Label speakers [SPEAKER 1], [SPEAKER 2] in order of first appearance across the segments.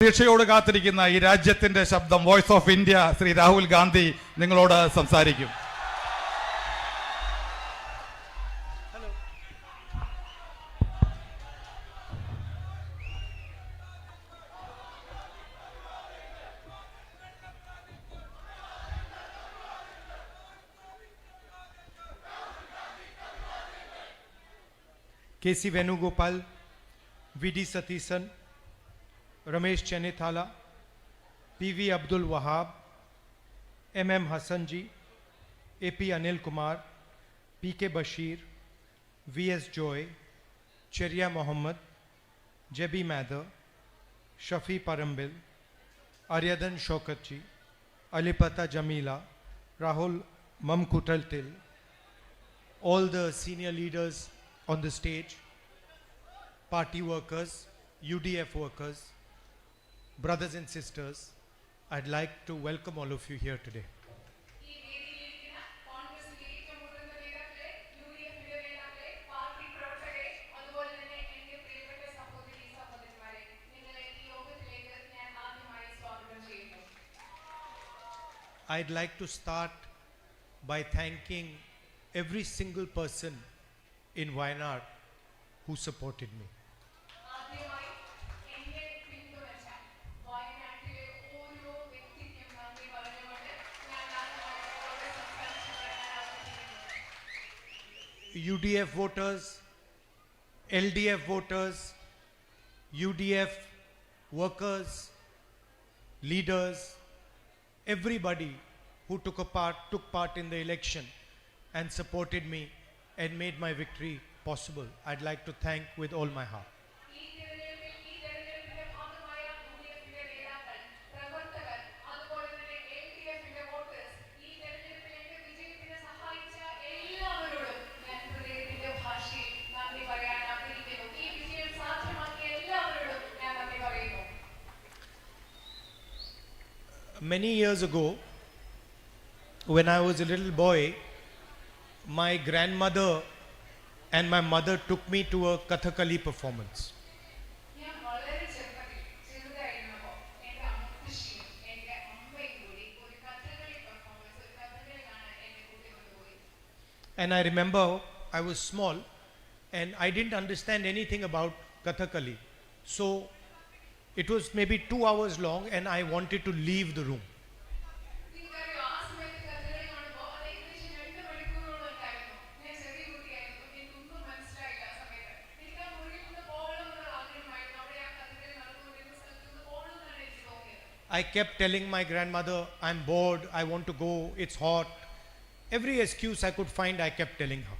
[SPEAKER 1] പ്രതീക്ഷയോട് കാത്തിരിക്കുന്ന ഈ രാജ്യത്തിന്റെ ശബ്ദം voice of India Shri Rahul Gandhi നിങ്ങളോട് സംസാരിക്കും.
[SPEAKER 2] KC Ramesh Chennithala PV Abdul Wahab MM Hassan ji AP Anil Kumar PK Basheer VS Joy, चरिया Mohammed, Jebi Mather Shafi Parambil Aryadan Shoukath ji, Alipatta Jameela, Rahul Mamkootathil all the senior leaders on the stage party workers U D F workers brothers and sisters, I'd like to welcome all of you here today. I'd like to start by thanking every single person in Wayanad who supported me. UDF voters, LDF voters, UDF workers, leaders, everybody who took a part took part in the election and supported me and made my victory possible. I'd like to thank with all my heart. Many years ago, when I was a little boy, my grandmother and my mother took me to a Kathakali performance. And I remember I was small and I didn't understand anything about Kathakali. So it was maybe two hours long, and I wanted to leave the room. I kept telling my grandmother, I'm bored, I want to go, it's hot. Every excuse I could find, I kept telling her.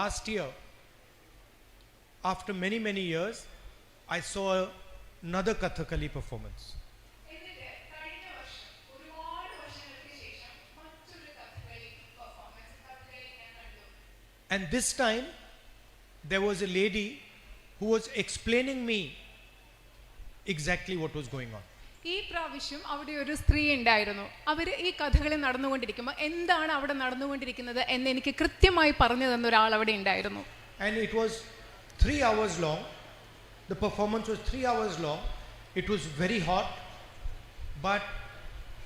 [SPEAKER 2] last year, after many, many years, I saw another Kathakali performance. And this time, there was a lady who was explaining me exactly what was going on
[SPEAKER 3] ഈ പ്രാവശ്യം അവിടെ ഒരു സ്ത്രീ ഉണ്ടായിരുന്നു അവർ ഈ കഥകളി നടന്നുകൊണ്ടിരിക്കുമ്പോൾ എന്താണ് അവിടെ നടന്നുകൊണ്ടിരിക്കുന്നത് എന്ന് എനിക്ക് കൃത്യമായി പറഞ്ഞു തന്ന ഒരാൾ അവിടെ ഉണ്ടായിരുന്നു
[SPEAKER 2] And it was three hours long. The performance was three hours long. It was very hot, but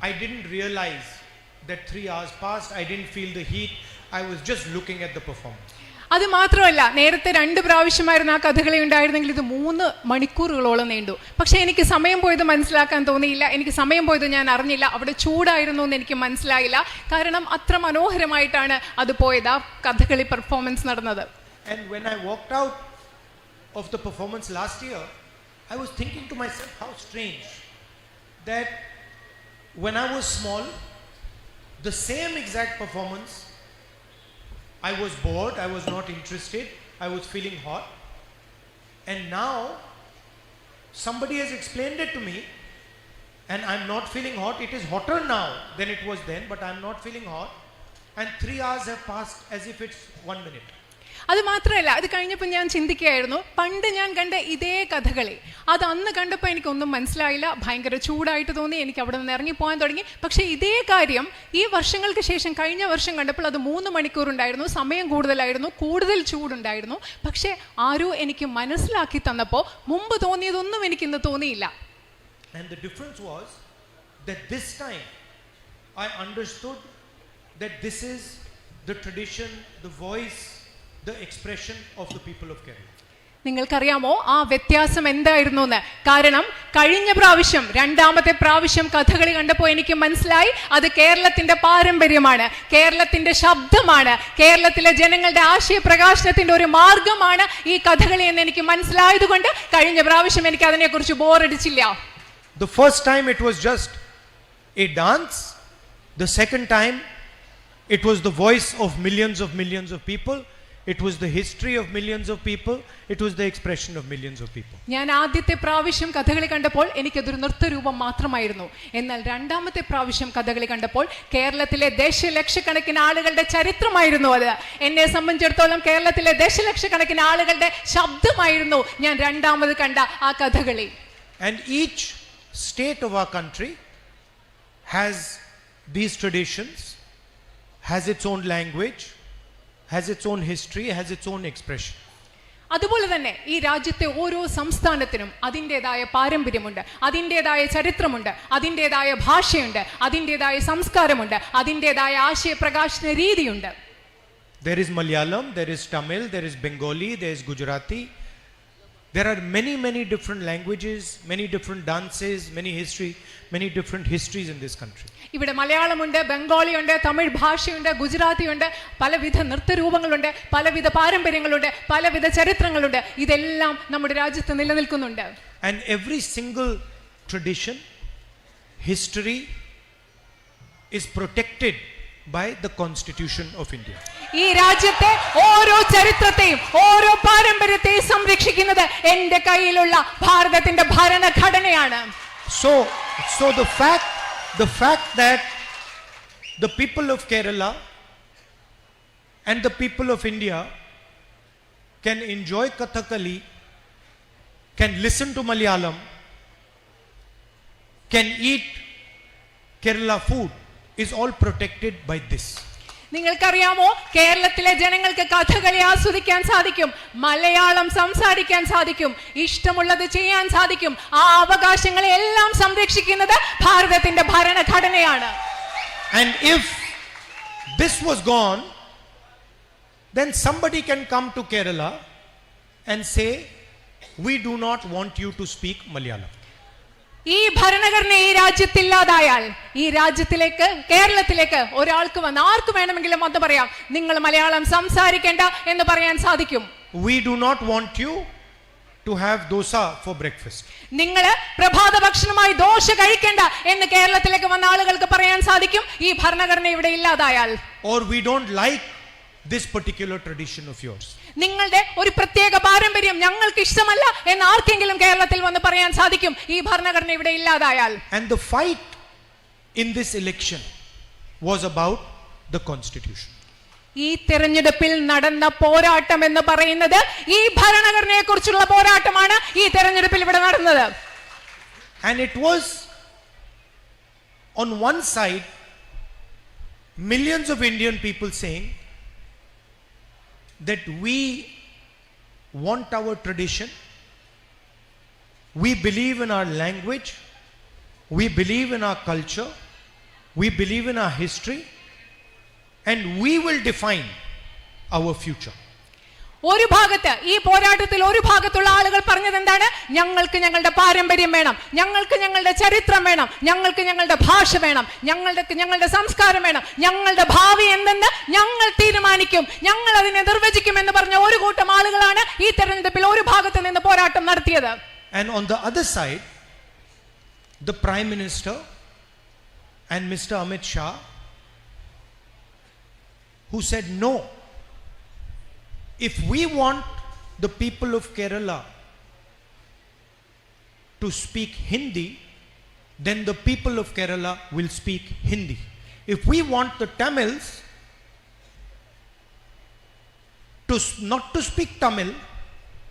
[SPEAKER 2] I didn't realize that three hours passed. I didn't feel the heat. I was just looking at the performance.
[SPEAKER 3] അത് മാത്രമല്ല നേരത്തെ രണ്ട് പ്രാവശ്യമായിരുന്നു ആ കഥകളി ഉണ്ടായിരുന്നെങ്കിൽ ഇത് മൂന്ന് മണിക്കൂറുകളോളം നീണ്ടു. പക്ഷേ എനിക്ക് സമയം പോയത് മനസ്സിലാക്കാൻ തോന്നിയില്ല. എനിക്ക് സമയം പോയത് ഞാൻ അറിഞ്ഞില്ല. അവിടെ ചൂടായിരുന്നു എന്ന് എനിക്ക് മനസ്സിലായില്ല. കാരണം അത്ര മനോഹരമായിട്ടാണ് അത് പോയത് ആ കഥകളി പെർഫോമൻസ് നടന്നത്.
[SPEAKER 2] And when I walked out of the performance last year, I was thinking to myself, how strange that when I was small, the same exact performance, I was bored, I was not interested, I was feeling hot. And now, somebody has explained it to me, and I'm not feeling hot. It is hotter now than it was then, but I'm not feeling hot. And three hours have passed as if it's one minute.
[SPEAKER 3] അത് മാത്രമല്ല അത് കഴിഞ്ഞപ്പോൾ ഞാൻ ചിന്തിക്കുകയായിരുന്നു പണ്ട് ഞാൻ കണ്ട ഇതേ കഥകളി അത് അന്ന് കണ്ടപ്പോൾ എനിക്കൊന്നും മനസ്സിലായില്ല ഭയങ്കര ചൂടായിട്ട് തോന്നി എനിക്ക് അവിടെ നിന്ന് ഇറങ്ങിപ്പോകാൻ തുടങ്ങി. പക്ഷേ ഇതേ കാര്യം ഈ വർഷങ്ങൾക്ക് ശേഷം കഴിഞ്ഞ വർഷം കണ്ടപ്പോൾ അത് മൂന്ന് മണിക്കൂറുണ്ടായിരുന്നു സമയം കൂടുതലായിരുന്നു കൂടുതൽ ചൂടുണ്ടായിരുന്നു. പക്ഷേ ആരോ എനിക്ക് മനസ്സിലാക്കി തന്നപ്പോൾ മുമ്പ് തോന്നിയതൊന്നും എനിക്ക് ഇന്ന് തോന്നിയില്ല.
[SPEAKER 2] And the difference was that this time I understood that this is the tradition, the voice, the expression of the people of Kerala.
[SPEAKER 3] നിങ്ങൾക്കറിയാമോ ആ വ്യത്യാസം എന്തായിരുന്നു എന്ന് കാരണം കഴിഞ്ഞ പ്രാവശ്യം രണ്ടാമത്തെ പ്രാവശ്യം കഥകളി കണ്ടപ്പോൾ എനിക്ക് മനസ്സിലായി അത് കേരളത്തിന്റെ പാരമ്പര്യമാണ് കേരളത്തിന്റെ ശബ്ദമാണ് കേരളത്തിലെ ജനങ്ങളുടെ ആശയ പ്രകാശനത്തിന്റെ ഒരു മാർഗമാണ് ഈ കഥകളി എന്ന് എനിക്ക് മനസ്സിലായതുകൊണ്ട് കഴിഞ്ഞ പ്രാവശ്യം എനിക്ക് അതിനെക്കുറിച്ച് ബോറടിച്ചില്ല
[SPEAKER 2] The first time it was just a dance, the second time it was the voice of millions of millions of people, it was the history of millions of people, it was the expression of millions of people.
[SPEAKER 3] ഞാൻ ആദ്യത്തെ പ്രാവശ്യം കഥകളി കണ്ടപ്പോൾ എനിക്കതൊരു നൃത്തരൂപം മാത്രമായിരുന്നു എന്നാൽ രണ്ടാമത്തെ പ്രാവശ്യം കഥകളി കണ്ടപ്പോൾ കേരളത്തിലെ ദശലക്ഷക്കണക്കിന് ആളുകളുടെ ചരിത്രമായിരുന്നു അത് എന്നെ സംബന്ധിച്ചിടത്തോളം കേരളത്തിലെ ദശലക്ഷക്കണക്കിന് ആളുകളുടെ ശബ്ദമായിരുന്നു ഞാൻ രണ്ടാമത് കണ്ട ആ Kathakali
[SPEAKER 2] And each state of our country has these traditions, has its own language, Has its own history, has its own expression.
[SPEAKER 3] അതുപോലെ തന്നെ ഈ രാജ്യത്തെ ഓരോ സംസ്ഥാനത്തിനും അതിന്റെതായ പാരമ്പര്യമുണ്ട് അതിന്റെതായ ചരിത്രമുണ്ട് അതിന്റെതായ ഭാഷയുണ്ട് അതിന്റെതായ സംസ്കാരമുണ്ട് അതിന്റെതായ ആശയപ്രകാശന രീതിയുണ്ട്
[SPEAKER 2] There is Malayalam, there is Tamil, there is Bengali, there is Gujarati. There are many, many different languages, many different dances, many history, many different histories in this country.
[SPEAKER 3] ഇവിടെ മലയാളമുണ്ട് ബംഗാളിയുണ്ട് തമിഴ് ഭാഷയുണ്ട് ഗുജറാത്തിയുണ്ട് പലവിധ നൃത്തരൂപങ്ങളുണ്ട് പലവിധ പാരമ്പര്യങ്ങളുണ്ട് പലവിധ ചരിത്രങ്ങളുണ്ട് ഇതെല്ലാം നമ്മുടെ രാജ്യത്ത് നിലനിൽക്കുന്നുണ്ട്
[SPEAKER 2] And every single tradition, history is protected by the Constitution of India.
[SPEAKER 3] ഈ രാജ്യത്തെ ഓരോ ചരിത്രത്തെയും ഓരോ പാരമ്പര്യത്തെയും സംരക്ഷിക്കുന്നത് എന്റെ കയ്യിലുള്ള ഭാരതത്തിന്റെ ഭരണഘടനയാണ്
[SPEAKER 2] So, so the fact, the fact that the people of Kerala and the people of India can enjoy Kathakali, can listen to Malayalam, can eat Kerala food is all protected by this.
[SPEAKER 3] നിങ്ങൾക്കറിയാമോ? കേരളത്തിലെ ജനങ്ങൾക്ക് കഥകളി ആസ്വദിക്കാൻ സാധിക്കും മലയാളം സംസാരിക്കാൻ സാധിക്കും ഇഷ്ടമുള്ളത് ചെയ്യാൻ സാധിക്കും. ആ അവകാശങ്ങളെ എല്ലാം സംരക്ഷിക്കുന്നത് ഭാരതത്തിന്റെ ഭരണഘടനയാണ്.
[SPEAKER 2] And if this was gone, then somebody can come to Kerala and say, We do not want you to speak Malayalam.
[SPEAKER 3] ഈ ഭരണഘടന ഈ രാജ്യത്തില്ലാതായാൽ ഈ രാജ്യത്തിലേക്ക് കേരളത്തിലേക്ക് ഒരാൾക്ക് വന്ന് ആർക്ക് വേണമെങ്കിലും വന്ന് പറയാം നിങ്ങൾ മലയാളം സംസാരിക്കേണ്ട എന്ന് പറയാൻ സാധിക്കും.
[SPEAKER 2] We do not want you to have dosa for breakfast
[SPEAKER 3] നിങ്ങൾ പ്രഭാത ഭക്ഷണമായി ദോശ കഴിക്കേണ്ട എന്ന് കേരളത്തിലേക്ക് വന്ന ആളുകൾക്ക് പറയാൻ സാധിക്കും ഈ ഭരണഘടന ഇവിടെ ഇല്ലാതായാൽ.
[SPEAKER 2] Or we don't like this particular tradition of yours.
[SPEAKER 3] നിങ്ങളുടെ ഒരു പ്രത്യേക പാരമ്പര്യം ഞങ്ങൾക്ക് ഇഷ്ടമല്ല എന്ന് ആർക്കെങ്കിലും കേരളത്തിൽ വന്ന് പറയാൻ സാധിക്കും? ഈ ഭരണഘടന ഇവിടെ ഇല്ലാതായാൽ.
[SPEAKER 2] And the fight in this election was about the constitution.
[SPEAKER 3] ഈ തെരഞ്ഞെടുപ്പിൽ നടന്ന പോരാട്ടം എന്ന് പറയുന്നത് ഈ ഭരണഘടനയെ കുറിച്ചുള്ള പോരാട്ടമാണ് ഈ തെരഞ്ഞെടുപ്പിൽ ഇവിടെ നടന്നത്.
[SPEAKER 2] And it was on one side millions of Indian people saying that we want our tradition, we believe in our language, we believe in our culture, we believe in our history, and we will define our future.
[SPEAKER 3] ഒരു ഭാഗത്ത് ഈ പോരാട്ടത്തിൽ ഒരു ഭാഗത്തുള്ള ആളുകൾ പറഞ്ഞത് എന്താണ്? ഞങ്ങൾക്ക് ഞങ്ങളുടെ പാരമ്പര്യം വേണം ഞങ്ങൾക്ക് ഞങ്ങളുടെ ചരിത്രം വേണം ഞങ്ങൾക്ക് ഞങ്ങളുടെ ഭാഷ വേണം ഞങ്ങളുടെ ഞങ്ങളുടെ സംസ്കാരം വേണം ഞങ്ങളുടെ ഭാവി എന്തെന്ന് ഞങ്ങൾ തീരുമാനിക്കും ഞങ്ങൾ അതിനെ നിർവചിക്കും എന്ന് പറഞ്ഞ ഒരു കൂട്ടം ആളുകളാണ് ഈ തെരഞ്ഞെടുപ്പിൽ ഒരു ഭാഗത്ത് നിന്ന് പോരാട്ടം നടത്തിയത്.
[SPEAKER 2] And on the other side, who said, No, if we want the people of Kerala to speak Hindi, then the people of Kerala will speak Hindi. If we want the Tamils to not to speak Tamil,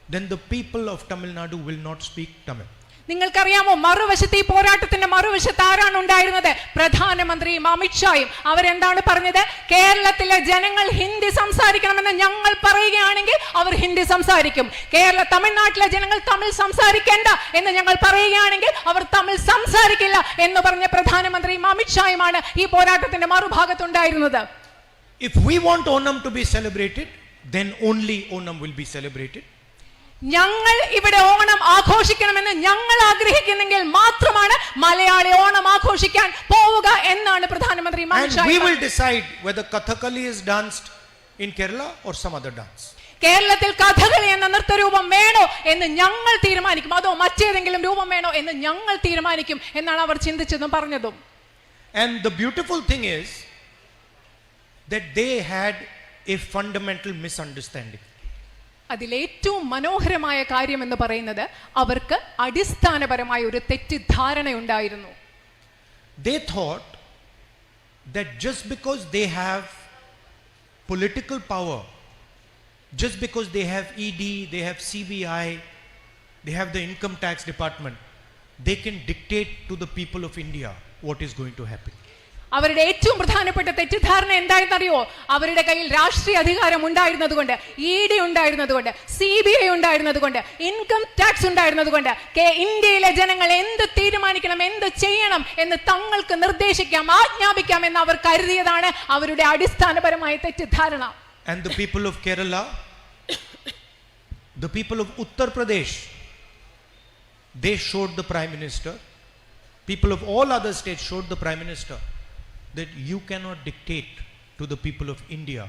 [SPEAKER 2] then the people of Tamil Nadu will not speak Tamil.
[SPEAKER 3] നിങ്ങൾക്കറിയാമോ മറുവശത്ത് ഈ പോരാട്ടത്തിന്റെ മറുവശത്ത് ആരാണ് ഉണ്ടായിരുന്നത്? പ്രധാനമന്ത്രിയും അമിത്ഷായും അവരെന്താണ് പറഞ്ഞത്? കേരളത്തിലെ ജനങ്ങൾ ഹിന്ദി സംസാരിക്കണമെന്ന് ഞങ്ങൾ പറയുകയാണെങ്കിൽ അവർ ഹിന്ദി സംസാരിക്കും. കേരള തമിഴ്നാട്ടിലെ ജനങ്ങൾ തമിഴ് സംസാരിക്കേണ്ട എന്ന് ഞങ്ങൾ പറയുകയാണെങ്കിൽ അവർ തമിഴ് സംസാരിക്കില്ല എന്ന് പറഞ്ഞ പ്രധാനമന്ത്രിയും അമിത്ഷായുമാണ് ഈ പോരാട്ടത്തിന്റെ മറുഭാഗത്തുണ്ടായിരുന്നത്.
[SPEAKER 2] If we want Onam to be celebrated then only Onam will be celebrated.
[SPEAKER 3] ഞങ്ങൾ ഇവിടെ ഓണം ആഘോഷിക്കണമെന്ന് ഞങ്ങൾ ആഗ്രഹിക്കുന്നെങ്കിൽ മാത്രമാണ് മലയാളി ഓണം ആഘോഷിക്കാൻ പോവുക എന്നാണ് പ്രധാനമന്ത്രി
[SPEAKER 2] And we will decide whether Kathakali is danced in Kerala or some other dance.
[SPEAKER 3] കേരളത്തിൽ കഥകളി എന്ന നൃത്തരൂപം വേണോ എന്ന് ഞങ്ങൾ തീരുമാനിക്കും അതോ മറ്റേതെങ്കിലും രൂപം വേണോ എന്ന് ഞങ്ങൾ തീരുമാനിക്കും എന്നാണ് അവർ ചിന്തിച്ചതും പറഞ്ഞതും
[SPEAKER 2] And the beautiful thing is that they had a fundamental misunderstanding.
[SPEAKER 3] അതിലേറ്റവും മനോഹരമായ കാര്യം എന്ന് പറയുന്നത് അവർക്ക് അടിസ്ഥാനപരമായ ഒരു തെറ്റിദ്ധാരണയുണ്ടായിരുന്നു
[SPEAKER 2] They thought that just because they have political power, just because they have ED, they have CBI, they have the income tax department, they can dictate to the people of India what is going to happen.
[SPEAKER 3] അവരുടെ ഏറ്റവും പ്രധാനപ്പെട്ട തെറ്റിദ്ധാരണ എന്താണെന്നറിയോ അവരുടെ കയ്യിൽ രാഷ്ട്രീയ അധികാരം ഉണ്ടായിരുന്നതുകൊണ്ട് ഇ ഡി ഉണ്ടായിരുന്നതുകൊണ്ട് സി ബി ഐ ഉണ്ടായിരുന്നതുകൊണ്ട് ഇൻകം ടാക്സ് ഉണ്ടായിരുന്നതുകൊണ്ട് ഇന്ത്യയിലെ ജനങ്ങൾ എന്ത് തീരുമാനിക്കണം എന്ത് ചെയ്യണം എന്ന് തങ്ങൾക്ക് നിർദ്ദേശിക്കാം ആജ്ഞാപിക്കാം എന്ന് അവർ കരുതിയതാണ് അവരുടെ അടിസ്ഥാനപരമായ തെറ്റിദ്ധാരണ.
[SPEAKER 2] And the people of Kerala, the people of Uttar Pradesh, they showed the Prime Minister, people of all other states showed the Prime Minister. That you cannot dictate to the people of India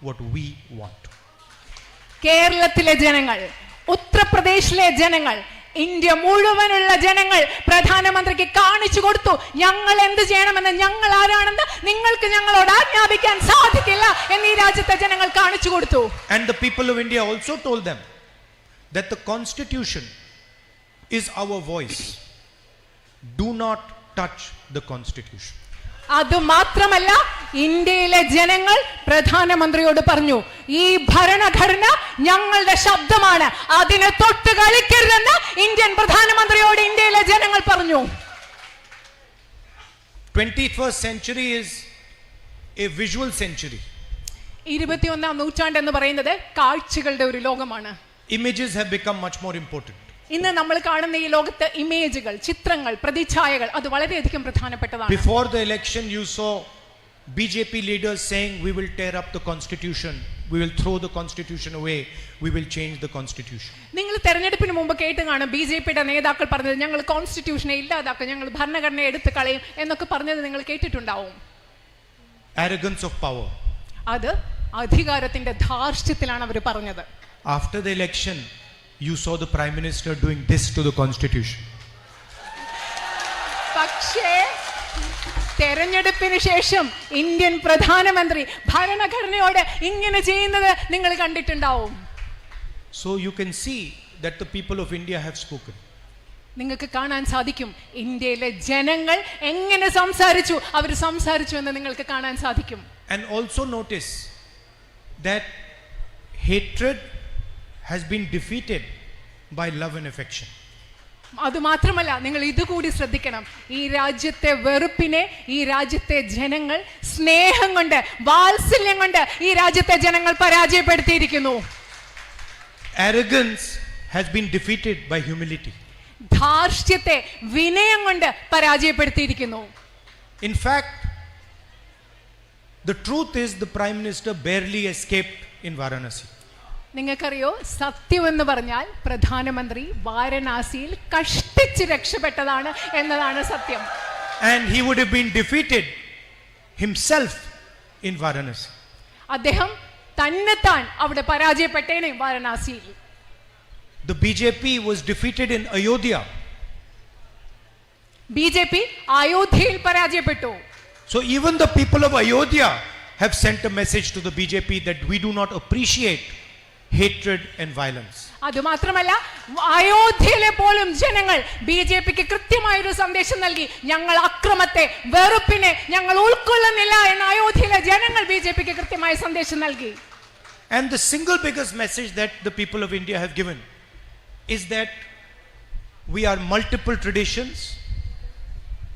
[SPEAKER 2] what we want.
[SPEAKER 3] കേരളത്തിലെ ജനങ്ങൾ ഉത്തർപ്രദേശിലെ ജനങ്ങൾ India മുഴുവനുള്ള ജനങ്ങൾ പ്രധാനമന്ത്രിക്ക് കാണിച്ചു കൊടുത്തു ഞങ്ങൾ എന്ത് ചെയ്യണമെന്ന് ഞങ്ങൾ ആരാണെന്ന് നിങ്ങൾക്ക് ഞങ്ങളോട് ആജ്ഞാപിക്കാൻ സാധിക്കില്ല എന്ന് ഈ രാജ്യത്തെ ജനങ്ങൾ കാണിച്ചു കൊടുത്തു
[SPEAKER 2] and the people of India also told them that the constitution is our voice. Do not touch the constitution.
[SPEAKER 3] അത് മാത്രമല്ല ഇന്ത്യയിലെ ജനങ്ങൾ പ്രധാനമന്ത്രിയോട് പറഞ്ഞു ഈ ഭരണഘടന ഞങ്ങളുടെ ശബ്ദമാണ് അതിനെ തൊട്ട് കളിക്കരുതെന്ന് ഇന്ത്യൻ പ്രധാനമന്ത്രിയോട് ഇന്ത്യയിലെ ജനങ്ങൾ പറഞ്ഞു
[SPEAKER 2] 21st century is a visual century.
[SPEAKER 3] ഇരുപത്തിയൊന്നാം നൂറ്റാണ്ട് എന്ന് പറയുന്നത് കാഴ്ചകളുടെ ഒരു ലോകമാണ്
[SPEAKER 2] images have become much more important.
[SPEAKER 3] ഇന്ന് നമ്മൾ കാണുന്ന ഈ ലോകത്ത് ഇമേജുകൾ ചിത്രങ്ങൾ പ്രതിച്ഛായകൾ അത് വളരെയധികം പ്രധാനപ്പെട്ടതാണ്.
[SPEAKER 2] Before the election you saw B J P leaders saying, we will tear up the constitution we will throw the constitution away, we will change the constitution
[SPEAKER 3] നിങ്ങൾ തെരഞ്ഞെടുപ്പിന് മുമ്പ് കേട്ട് കാണും ബി ജെ പിയുടെ നേതാക്കൾ പറഞ്ഞത് ഞങ്ങൾ കോൺസ്റ്റിറ്റ്യൂഷനെ ഇല്ലാതാക്കും ഞങ്ങൾ ഭരണഘടനയെ എടുത്തു കളയും എന്നൊക്കെ പറഞ്ഞത് നിങ്ങൾ കേട്ടിട്ടുണ്ടാവും.
[SPEAKER 2] Arrogance of power.
[SPEAKER 3] അത് അധികാരത്തിന്റെ ധാർഷ്ട്യത്തിലാണ് അവർ പറഞ്ഞത്.
[SPEAKER 2] After the election, you saw the Prime Minister doing this to the constitution.
[SPEAKER 3] പക്ഷേ തെരഞ്ഞെടുപ്പിന് ശേഷം ഇന്ത്യൻ പ്രധാനമന്ത്രി ഭരണഘടനയോട് ഇങ്ങനെ ചെയ്യുന്നത് നിങ്ങൾ കണ്ടിട്ടുണ്ടാവും
[SPEAKER 2] So you can see that the people of India have spoken.
[SPEAKER 3] നിങ്ങൾക്ക് കാണാൻ സാധിക്കും ഇന്ത്യയിലെ ജനങ്ങൾ എങ്ങനെ സംസാരിച്ചു അവർ സംസാരിച്ചു എന്ന് നിങ്ങൾക്ക് കാണാൻ സാധിക്കും
[SPEAKER 2] And also notice that hatred has been defeated by love and affection.
[SPEAKER 3] അത് മാത്രമല്ല നിങ്ങൾ ഇതുകൂടി ശ്രദ്ധിക്കണം ഈ രാജ്യത്തെ വെറുപ്പിനെ ഈ രാജ്യത്തെ ജനങ്ങൾ സ്നേഹം കൊണ്ട് വാത്സല്യം കൊണ്ട് ഈ രാജ്യത്തെ ജനങ്ങൾ പരാജയപ്പെടുത്തിയിരിക്കുന്നു
[SPEAKER 2] Arrogance has been defeated by humility.
[SPEAKER 3] ധാർഷ്ട്യത്തെ വിനയം കൊണ്ട് പരാജയപ്പെടുത്തിയിരിക്കുന്നു
[SPEAKER 2] In fact, the truth is the Prime Minister barely escaped in Varanasi.
[SPEAKER 3] നിങ്ങൾക്കറിയോ സത്യം എന്ന് പറഞ്ഞാൽ പ്രധാനമന്ത്രി വാരണാസിയിൽ കഷ്ടിച്ച് രക്ഷപ്പെട്ടതാണ് എന്നതാണ് സത്യം
[SPEAKER 2] And he would have been defeated himself in Varanasi.
[SPEAKER 3] അദ്ദേഹം തന്നെത്താൻ അവിടെ പരാജയപ്പെട്ടേനെ വാരണാസിയിൽ
[SPEAKER 2] The BJP was defeated in Ayodhya.
[SPEAKER 3] BJP അയോധ്യയിൽ പരാജയപ്പെട്ടു
[SPEAKER 2] So even the people of Ayodhya have sent a message to the BJP that we do not appreciate hatred and violence.
[SPEAKER 3] അതുമാത്രമല്ല അയോധ്യയിലെ പോലും ജനങ്ങൾ B J പിക്ക് കൃത്യമായൊരു സന്ദേശം നൽകി ഞങ്ങൾ അക്രമത്തെ വെറുപ്പിനെ ഞങ്ങൾ ഉൾക്കൊള്ളുന്നില്ല എന്ന് അയോധ്യയിലെ ജനങ്ങൾ ബി ജെ പിക്ക് കൃത്യമായ സന്ദേശം നൽകി
[SPEAKER 2] And the single biggest message that the people of India have given is that we are multiple traditions,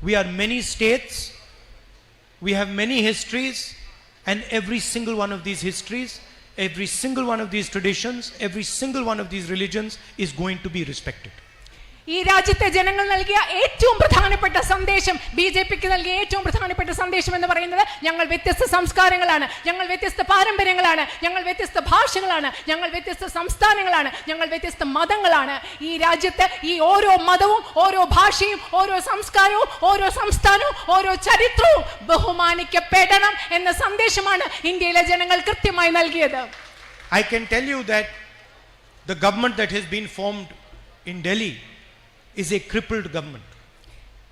[SPEAKER 2] we are many states, we have many histories, and every single one of these histories, every single one of these traditions, every single one of these religions is going to be respected.
[SPEAKER 3] ഈ രാജ്യത്തെ ജനങ്ങൾ നൽകിയ ഏറ്റവും പ്രധാനപ്പെട്ട സന്ദേശം B J പിക്ക് നൽകിയ ഏറ്റവും പ്രധാനപ്പെട്ട സന്ദേശം എന്ന് പറയുന്നത് ഞങ്ങൾ വ്യത്യസ്ത സംസ്കാരങ്ങളാണ്. ഞങ്ങൾ വ്യത്യസ്ത പാരമ്പര്യങ്ങളാണ്. ഞങ്ങൾ വ്യത്യസ്ത ഭാഷകളാണ്. ഞങ്ങൾ വ്യത്യസ്ത സംസ്ഥാനങ്ങളാണ്. ഞങ്ങൾ വ്യത്യസ്ത മതങ്ങളാണ്. ഈ രാജ്യത്ത് ഈ ഓരോ മതവും ഓരോ ഭാഷയും ഓരോ സംസ്കാരവും ഓരോ സംസ്ഥാനവും ഓരോ ചരിത്രവും ബഹുമാനിക്കപ്പെടണം എന്ന സന്ദേശമാണ് ഇന്ത്യയിലെ ജനങ്ങൾ കൃത്യമായി നൽകിയത്.
[SPEAKER 2] I can tell you that the government that has been formed in Delhi is a crippled government.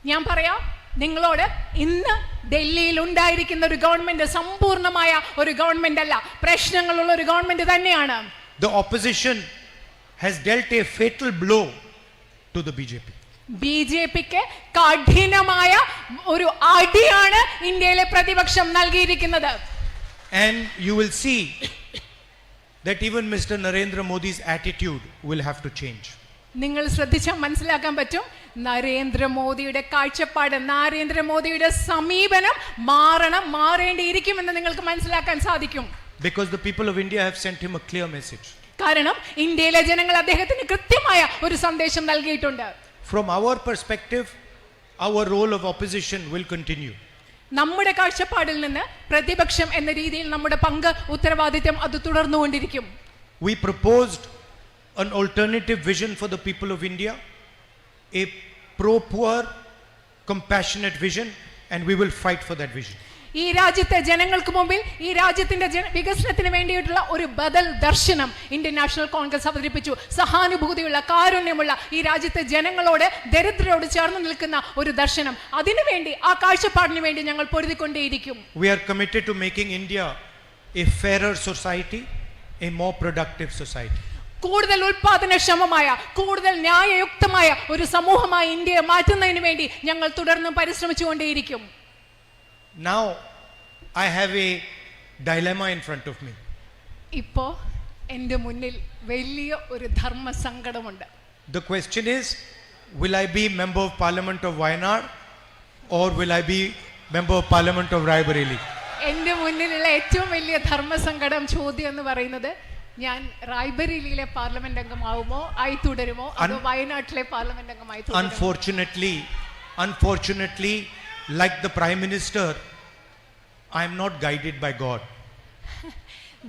[SPEAKER 3] ഞാൻ പറയാം നിങ്ങളോട് ഇന്ന് ഡൽഹിയിൽ ഉണ്ടായിരിക്കുന്ന ഒരു ഗവൺമെന്റ് സമ്പൂർണ്ണമായ ഒരു ഗവൺമെന്റ് അല്ല പ്രശ്നങ്ങളുള്ള ഒരു ഗവൺമെന്റ് തന്നെയാണ്
[SPEAKER 2] The opposition has dealt a fatal blow to the BJP.
[SPEAKER 3] B J പിക്ക് കഠിനമായ ഒരു അടിയാണ് ഇന്ത്യയിലെ പ്രതിപക്ഷം നൽകിയിരിക്കുന്നത്
[SPEAKER 2] And you will see that even Mr. Narendra Modi's attitude will have to change.
[SPEAKER 3] നിങ്ങൾ ശ്രദ്ധിച്ചാൽ മനസ്സിലാക്കാൻ പറ്റും. നരേന്ദ്രമോദിയുടെ കാഴ്ചപ്പാട് നരേന്ദ്രമോദിയുടെ സമീപനം മാറണം മാറേണ്ടിയിരിക്കുമെന്ന് നിങ്ങൾക്ക് മനസ്സിലാക്കാൻ സാധിക്കും.
[SPEAKER 2] Because the people of India have sent him a clear message
[SPEAKER 3] കാരണം ഇന്ത്യയിലെ ജനങ്ങൾ അദ്ദേഹത്തിന് കൃത്യമായ ഒരു സന്ദേശം നൽകിയിട്ടുണ്ട്.
[SPEAKER 2] From our perspective our role of opposition will continue
[SPEAKER 3] നമ്മുടെ കാഴ്ചപ്പാടിൽ നിന്ന് പ്രതിപക്ഷം എന്ന രീതിയിൽ നമ്മുടെ പങ്ക് ഉത്തരവാദിത്വം അത് തുടർന്നുകൊണ്ടിരിക്കും.
[SPEAKER 2] We proposed an alternative vision for the people of India, a pro poor, compassionate vision, and we will fight for that vision.
[SPEAKER 3] ഈ രാജ്യത്തെ ജനങ്ങൾക്ക് മുമ്പിൽ ഈ രാജ്യത്തിന്റെ ജന- വികസനത്തിന് വേണ്ടിയിട്ടുള്ള ഒരു ബദൽ ദർശനം ഇന്ത്യൻ നാഷണൽ കോൺഗ്രസ് അവതരിപ്പിച്ചു സഹാനുഭൂതിയുള്ള കാരുണ്യമുള്ള ഈ രാജ്യത്തെ ജനങ്ങളോട് ദരിദ്രരോട് ചേർന്ന് നിൽക്കുന്ന ഒരു ദർശനം അതിനുവേണ്ടി ആ കാഴ്ചപ്പാടിന് വേണ്ടി ഞങ്ങൾ പൊരുതിക്കൊണ്ടേയിരിക്കും
[SPEAKER 2] We are committed to making India a fairer society, a more productive society.
[SPEAKER 3] കൂടുതൽ ഉൽപാദനക്ഷമമായ കൂടുതൽ ന്യായയുക്തമായ ഒരു സമൂഹമായി ഇന്ത്യയെ മാറ്റുന്നതിന് വേണ്ടി ഞങ്ങൾ തുടർന്നും പരിശ്രമിച്ചുകൊണ്ടേയിരിക്കും.
[SPEAKER 2] Now I have a dilemma in front of me
[SPEAKER 3] ഇപ്പോ എന്റെ മുന്നിൽ വലിയ ഒരു ധർമ്മ സങ്കടമുണ്ട്.
[SPEAKER 2] The question is Will I be Member of Parliament of Wayanad or will I be Member of Parliament of Raebareli
[SPEAKER 3] എന്റെ മുന്നിലുള്ള ഏറ്റവും വലിയ ധർമ്മസങ്കടം ചോദ്യം എന്ന് പറയുന്നത് ഞാൻ റായ്ബറേലിയിലെ പാർലമെന്റ് അംഗമാവുമോ ആയി തുടരുമോ അതോ വയനാട്ടിലെ പാർലമെന്റ് അംഗമായി
[SPEAKER 2] Unfortunately, unfortunately, like the Prime Minister, I am not guided by God.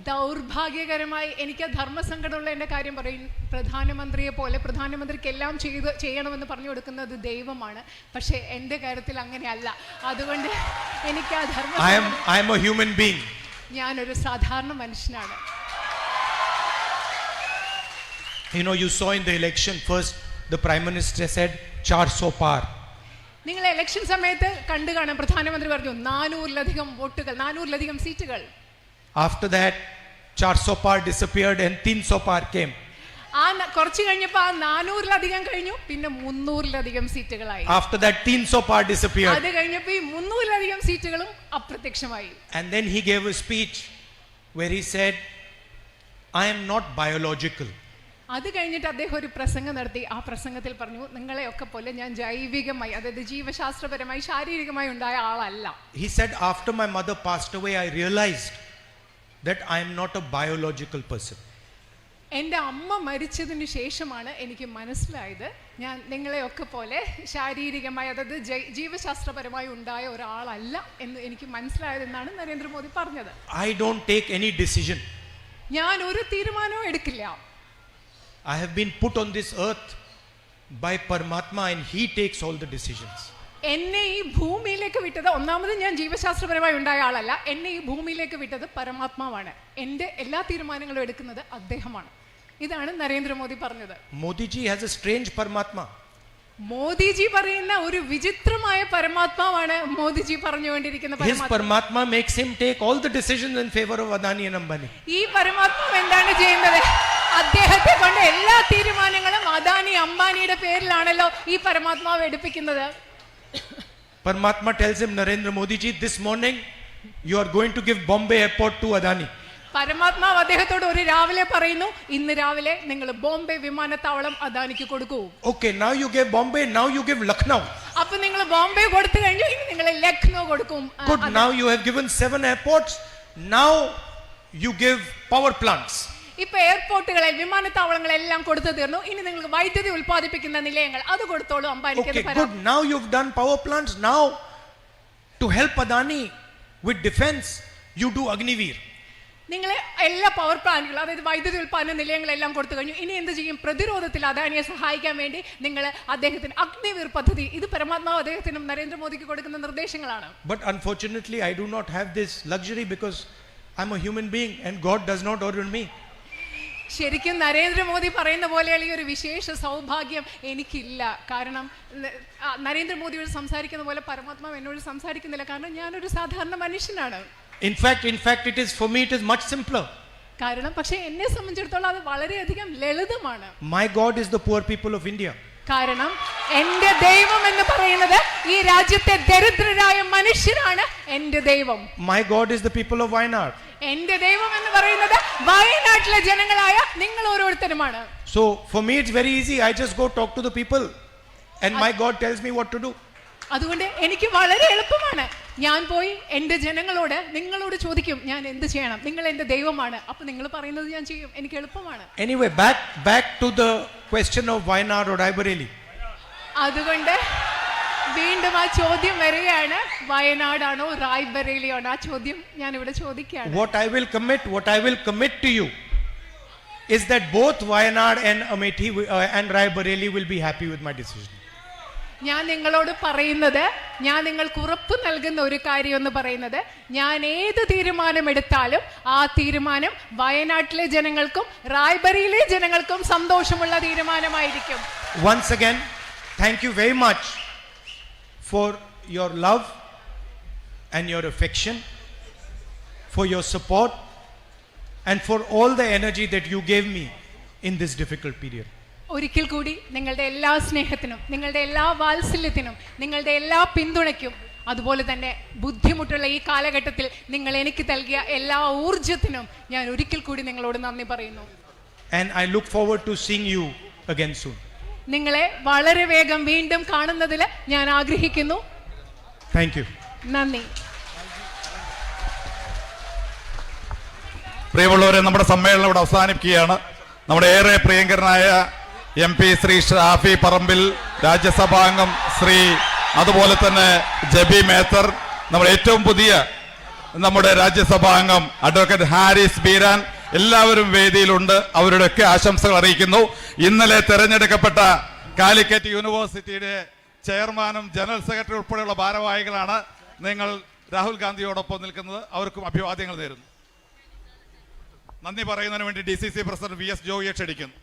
[SPEAKER 3] ദൗർഭാഗ്യകരമായി എനിക്ക് ധർമ്മസങ്കടമുള്ള എന്റെ കാര്യം പറയും. പ്രധാനമന്ത്രിയെ പോലെ പ്രധാനമന്ത്രിക്ക് എല്ലാം ചെയ്ത് ചെയ്യണമെന്ന് പറഞ്ഞു കൊടുക്കുന്നത് ദൈവമാണ്. പക്ഷേ എന്റെ കാര്യത്തിൽ അങ്ങനെയല്ല. അതുകൊണ്ട് എനിക്ക് ആ ധർമ്മ. ഞാനൊരു സാധാരണ മനുഷ്യനാണ്.
[SPEAKER 2] You know, you saw in the election first, the Prime Minister said, 400 par.
[SPEAKER 3] നിങ്ങൾ ഇലക്ഷൻ സമയത്ത് കണ്ടു കാണാം പ്രധാനമന്ത്രി പറഞ്ഞു നാനൂറിലധികം വോട്ടുകൾ നാനൂറിലധികം സീറ്റുകൾ
[SPEAKER 2] After that, 400 par disappeared and 300 par came.
[SPEAKER 3] ആ ന- കുറച്ച് കഴിഞ്ഞപ്പോ ആ നാനൂറിലധികം കഴിഞ്ഞു പിന്നെ മുന്നൂറിലധികം സീറ്റുകളായി
[SPEAKER 2] After that, 300 par disappeared.
[SPEAKER 3] അത് കഴിഞ്ഞപ്പോ ഈ മുന്നൂറിലധികം സീറ്റുകളും അപ്രത്യക്ഷമായി
[SPEAKER 2] And then he gave a speech where he said, I am not biological.
[SPEAKER 3] അത് കഴിഞ്ഞിട്ട് അദ്ദേഹം ഒരു പ്രസംഗം നടത്തി. ആ പ്രസംഗത്തിൽ പറഞ്ഞു നിങ്ങളെയൊക്കെ പോലെ ഞാൻ ജൈവികമായി അതായത് ജീവശാസ്ത്രപരമായി ശാരീരികമായി ഉണ്ടായ ആളല്ല.
[SPEAKER 2] He said after my mother passed away I realised that I am not a biological person
[SPEAKER 3] എന്റെ അമ്മ മരിച്ചതിന് ശേഷമാണ് എനിക്ക് മനസ്സിലായത് ഞാൻ നിങ്ങളെയൊക്കെ പോലെ ശാരീരികമായി അതായത് ജീവശാസ്ത്രപരമായി ഉണ്ടായ ഒരാളല്ല എന്ന് എനിക്ക് മനസ്സിലായതെന്നാണ് നരേന്ദ്രമോദി പറഞ്ഞത്.
[SPEAKER 2] I don't take any decision
[SPEAKER 3] ഞാൻ ഒരു തീരുമാനവും എടുക്കില്ല.
[SPEAKER 2] I have been put on this earth by Paramatma and he takes all the decisions.
[SPEAKER 3] എന്നെ ഈ ഭൂമിയിലേക്ക് വിട്ടത് ഒന്നാമത് ഞാൻ ജീവശാസ്ത്രപരമായി ഉണ്ടായ ആളല്ല എന്നെ ഈ ഭൂമിയിലേക്ക് വിട്ടത് പരമാത്മാവാണ് എന്റെ എല്ലാ തീരുമാനങ്ങളും എടുക്കുന്നത് അദ്ദേഹമാണ് ഇതാണ് നരേന്ദ്രമോദി പറഞ്ഞത്
[SPEAKER 2] Modi ji has a strange strange Paramatma.
[SPEAKER 3] Modi ji പറയുന്ന ഒരു വിചിത്രമായ പരമാത്മാവാണ് മോദിജി പറഞ്ഞുകൊണ്ടിരിക്കുന്ന പരമാത്മാ
[SPEAKER 2] him take all the decisions in favor of Adani and Ambani.
[SPEAKER 3] ഈ പരമാത്മാവ് എന്താണ് ചെയ്യുന്നത് അദ്ദേഹത്തെ കൊണ്ട് എല്ലാ തീരുമാനങ്ങളും അദാനി അംബാനിയുടെ പേരിലാണല്ലോ ഈ പരമാത്മാവ് എടുപ്പിക്കുന്നത്
[SPEAKER 2] Paramatma tells him, Narendra Modi ji, this morning you are going to give Bombay airport to Adani.
[SPEAKER 3] പരമാത്മാവ് അദ്ദേഹത്തോട് ഒരു രാവിലെ പറയുന്നു ഇന്ന് രാവിലെ നിങ്ങൾ ബോംബെ വിമാനത്താവളം അദാനിക്ക് കൊടുക്കൂ
[SPEAKER 2] Okay, now you gave Bombay, now you give Lucknow.
[SPEAKER 3] അപ്പൊ നിങ്ങൾ ബോംബെ കൊടുത്തു കഴിഞ്ഞു ഇനി നിങ്ങൾ ലക്നോ കൊടുക്കും ആ,
[SPEAKER 2] Good,
[SPEAKER 3] അത്
[SPEAKER 2] now you have given seven airports. Now you give power
[SPEAKER 3] എയർപോർട്ടുകളിൽ വിമാനത്താവളങ്ങളെല്ലാം കൊടുത്തു തീർന്നു ഇനി നിങ്ങൾക്ക് വൈദ്യുതി ഉൽപ്പാദിപ്പിക്കുന്ന നിലയങ്ങൾ അത് കൊടുത്തോളൂ അംബാനിക്ക്.
[SPEAKER 2] Now you've done power plants. Now to help Adani with defense, you do Agniveer.
[SPEAKER 3] നിങ്ങൾ എല്ലാ പവർ പ്ലാന്റുകളും അതായത് വൈദ്യുതി ഉൽപ്പാദന നിലയങ്ങളെല്ലാം കൊടുത്തു കഴിഞ്ഞു ഇനി എന്ത് ചെയ്യും പ്രതിരോധത്തിൽ അദാനിയെ സഹായിക്കാൻ വേണ്ടി നിങ്ങൾ അദ്ദേഹത്തിന് അഗ്നിവീർ പദ്ധതി ഇത് പരമാത്മാവ് അദ്ദേഹത്തിനും നരേന്ദ്രമോദിക്ക് കൊടുക്കുന്ന നിർദ്ദേശങ്ങളാണ്
[SPEAKER 2] but unfortunately I do not have this luxury because I M A human being and God does not order me.
[SPEAKER 3] ശരിക്കും നരേന്ദ്രമോദി പറയുന്ന പോലെ ഈ ഒരു വിശേഷ സൗഭാഗ്യം എനിക്കില്ല കാരണം നരേന്ദ്രമോദിയോട് സംസാരിക്കുന്ന പോലെ പരമാത്മാവ് എന്നോട് സംസാരിക്കുന്നില്ല കാരണം ഞാനൊരു സാധാരണ മനുഷ്യനാണ്
[SPEAKER 2] in fact in fact it fact, for me it me, much simpler.
[SPEAKER 3] കാരണം പക്ഷേ എന്നെ സംബന്ധിച്ചിടത്തോളം അത് വളരെയധികം ലളിതമാണ്
[SPEAKER 2] my god is the poor people of India.
[SPEAKER 3] കാരണം എന്റെ ദൈവം എന്ന് പറയുന്നത് ഈ രാജ്യത്തെ ദരിദ്രരായ മനുഷ്യരാണ് എന്റെ ദൈവം
[SPEAKER 2] My God is the people of Wayanad.
[SPEAKER 3] എന്റെ ദൈവം എന്ന് പറയുന്നത് വയനാട്ടിലെ ജനങ്ങളായ നിങ്ങൾ ഓരോരുത്തരുമാണ്
[SPEAKER 2] So for me, it's very easy. I just go talk to the people, and my God tells me what to do.
[SPEAKER 3] അതുകൊണ്ട് എനിക്ക് വളരെ എളുപ്പമാണ് ഞാൻ പോയി എൻ്റെ ജനങ്ങളോട് നിങ്ങളോട് ചോദിക്കും ഞാൻ എന്ത് ചെയ്യണം നിങ്ങൾ എൻ്റെ ദൈവമാണ് അപ്പൊ നിങ്ങൾ പറയുന്നത് ഞാൻ ചെയ്യും എനിക്ക് എളുപ്പമാണ്
[SPEAKER 2] Anyway, back back to the question of Wayanad or Raebareli.
[SPEAKER 3] അതുകൊണ്ട് വീണ്ടും ആ ചോദ്യം വരികയാണ് വയനാടാണോ റായ്ബറേലിയാണോ ആ ചോദ്യം ഞാൻ ഇവിടെ ചോദിക്കുകയാണ്
[SPEAKER 2] What I will commit, what I will commit to you, is that both Wayanad and Amethi wi- uh, and Raebareli will be happy with my decision.
[SPEAKER 3] ഞാൻ നിങ്ങളോട് പറയുന്നത് ഞാൻ നിങ്ങൾക്ക് ഉറപ്പ് നൽകുന്ന ഒരു കാര്യം എന്ന് പറയുന്നത് ഞാൻ ഏത് തീരുമാനം എടുത്താലും ആ തീരുമാനം വയനാട്ടിലെ ജനങ്ങൾക്കും റായ്ബറിയിലെ ജനങ്ങൾക്കും സന്തോഷമുള്ള തീരുമാനമായിരിക്കും.
[SPEAKER 2] Once again thank you very much for your love and your affection for your support and for all the energy you gave me in this difficult period
[SPEAKER 3] ഒരിക്കൽ കൂടി നിങ്ങളുടെ എല്ലാ സ്നേഹത്തിനും നിങ്ങളുടെ എല്ലാ വാത്സല്യത്തിനും നിങ്ങളുടെ എല്ലാ പിന്തുണയ്ക്കും അതുപോലെ തന്നെ ബുദ്ധിമുട്ടുള്ള ഈ കാലഘട്ടത്തിൽ നിങ്ങൾ എനിക്ക് നൽകിയ എല്ലാ ഊർജത്തിനും ഞാൻ ഒരിക്കൽ കൂടി നിങ്ങളോട് നന്ദി പറയുന്നു.
[SPEAKER 2] And I look forward to seeing you again soon.
[SPEAKER 3] നിങ്ങളെ വളരെ വേഗം വീണ്ടും കാണുന്നതിൽ ഞാൻ ആഗ്രഹിക്കുന്നു.
[SPEAKER 2] താങ്ക് യു
[SPEAKER 3] നന്ദി.
[SPEAKER 1] പ്രിയമുള്ളവരെ നമ്മുടെ സമ്മേളനം ഇവിടെ അവസാനിപ്പിക്കുകയാണ്. നമ്മുടെ ഏറെ പ്രിയങ്കരനായ എം പി ശ്രീ ഷാഫി പറമ്പിൽ രാജ്യസഭാംഗം ശ്രീ അതുപോലെ തന്നെ ജബി മേത്തർ നമ്മൾ ഏറ്റവും പുതിയ നമ്മുടെ രാജ്യസഭാംഗം അഡ്വക്കേറ്റ് ഹാരിസ് ബീരാൻ എല്ലാവരും വേദിയിലുണ്ട്. അവരുടെയൊക്കെ ആശംസകൾ അറിയിക്കുന്നു. ഇന്നലെ തെരഞ്ഞെടുക്കപ്പെട്ട കാലിക്കറ്റ് യൂണിവേഴ്സിറ്റിയുടെ ചെയർമാനും ജനറൽ സെക്രട്ടറി ഉൾപ്പെടെയുള്ള ഭാരവാഹികളാണ് നിങ്ങൾ രാഹുൽ ഗാന്ധിയോടൊപ്പം നിൽക്കുന്നത്. അവർക്കും അഭിവാദ്യങ്ങൾ നേരുന്നു. നന്ദി പറയുന്നതിന് വേണ്ടി D C C president V S ജോയിയെ ക്ഷണിക്കുന്നു.